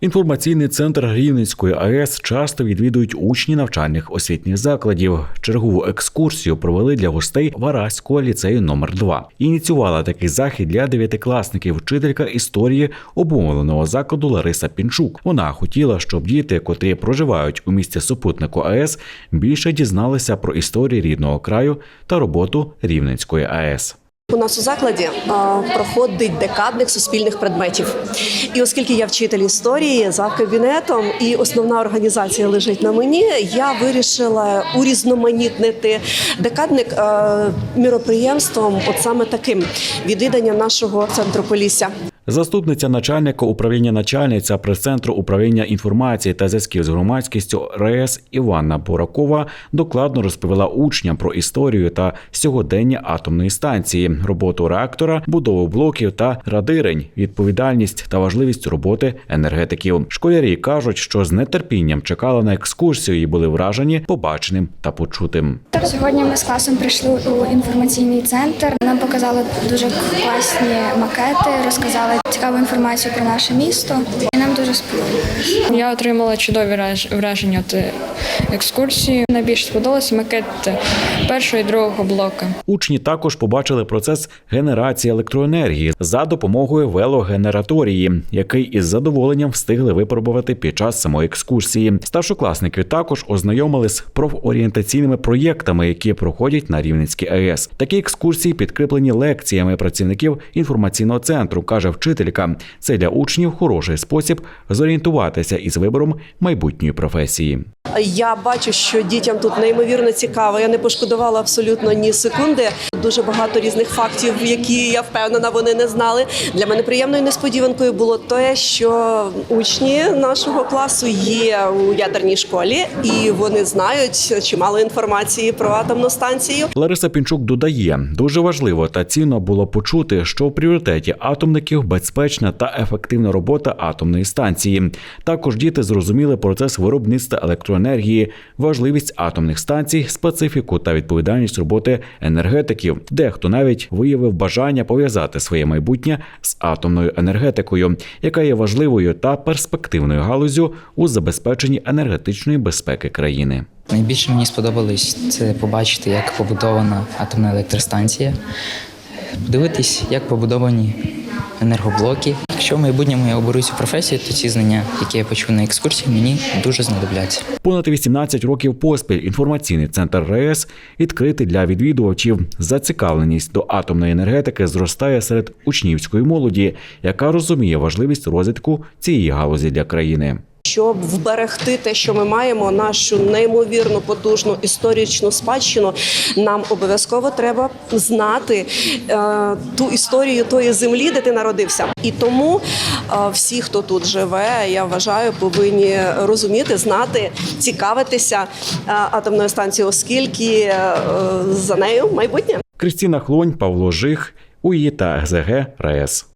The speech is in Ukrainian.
Інформаційний центр Рівненської АЕС часто відвідують учні навчальних освітніх закладів. Чергову екскурсію провели для гостей Вараського ліцею номер 2 Ініціювала такий захід для дев'ятикласників вчителька історії обумовленого закладу Лариса Пінчук. Вона хотіла, щоб діти, котрі проживають у місті супутнику АЕС, більше дізналися про історію рідного краю та роботу Рівненської АЕС. У нас у закладі а, проходить декадник суспільних предметів. І оскільки я вчитель історії за кабінетом і основна організація лежить на мені, я вирішила урізноманітнити декадник а, міроприємством, от саме таким відвідання нашого центру Полісся. Заступниця начальника управління начальниця прес-центру управління інформації та зв'язків з громадськістю РЕС Іванна Буракова докладно розповіла учням про історію та сьогодення атомної станції, роботу реактора, будову блоків та радирень, відповідальність та важливість роботи енергетиків. Школярі кажуть, що з нетерпінням чекали на екскурсію і були вражені побаченим та почутим. Сьогодні ми з класом прийшли у інформаційний центр. Нам показали дуже класні макети, розказали цікаву інформацію про наше місто. І нам дуже сподобалось. Я отримала чудові раж- враження від екскурсії. Найбільше сподобався макет першого і другого блока. Учні також побачили процес генерації електроенергії за допомогою велогенераторії, який із задоволенням встигли випробувати під час самої екскурсії. Старшокласники також ознайомились з профорієнтаційними проєктами, які проходять на Рівненській АЕС. Такі екскурсії підкріплені лекціями працівників інформаційного центру, каже вчителька. Це для учнів хороший спосіб зорієнтуватися із вибором майбутньої професії. Я бачу, що дітям тут неймовірно цікаво. Я не пошкодувала абсолютно ні секунди. Дуже багато різних фактів, які я впевнена, вони не знали. Для мене приємною несподіванкою було те, що учні нашого класу є у ядерній школі, і вони знають чимало інформації про атомну станцію. Лариса Пінчук додає, дуже важливо та цінно було почути, що в пріоритеті атомників безпечна та ефективна робота атомної станції. Також діти зрозуміли процес виробництва електроенергії, важливість атомних станцій, специфіку та відповідальність роботи енергетиків. Дехто навіть виявив бажання пов'язати своє майбутнє з атомною енергетикою, яка є важливою та перспективною галузю у забезпеченні енергетичної безпеки країни. Найбільше мені сподобалось це побачити, як побудована атомна електростанція, подивитись, як побудовані енергоблоки. Якщо в майбутньому я оберу цю професію, то ці знання, які я почув на екскурсії, мені дуже знадобляться. Понад 18 років поспіль інформаційний центр РЕС відкритий для відвідувачів. Зацікавленість до атомної енергетики зростає серед учнівської молоді, яка розуміє важливість розвитку цієї галузі для країни. Щоб вберегти те, що ми маємо, нашу неймовірну потужну історичну спадщину, нам обов'язково треба знати е, ту історію тої землі, де ти народився. І тому е, всі, хто тут живе, я вважаю, повинні розуміти, знати, цікавитися е, атомною станцією, оскільки е, за нею майбутнє. Крістіна Хлонь, Павло Жих, УІ та ГЗГ РЕС.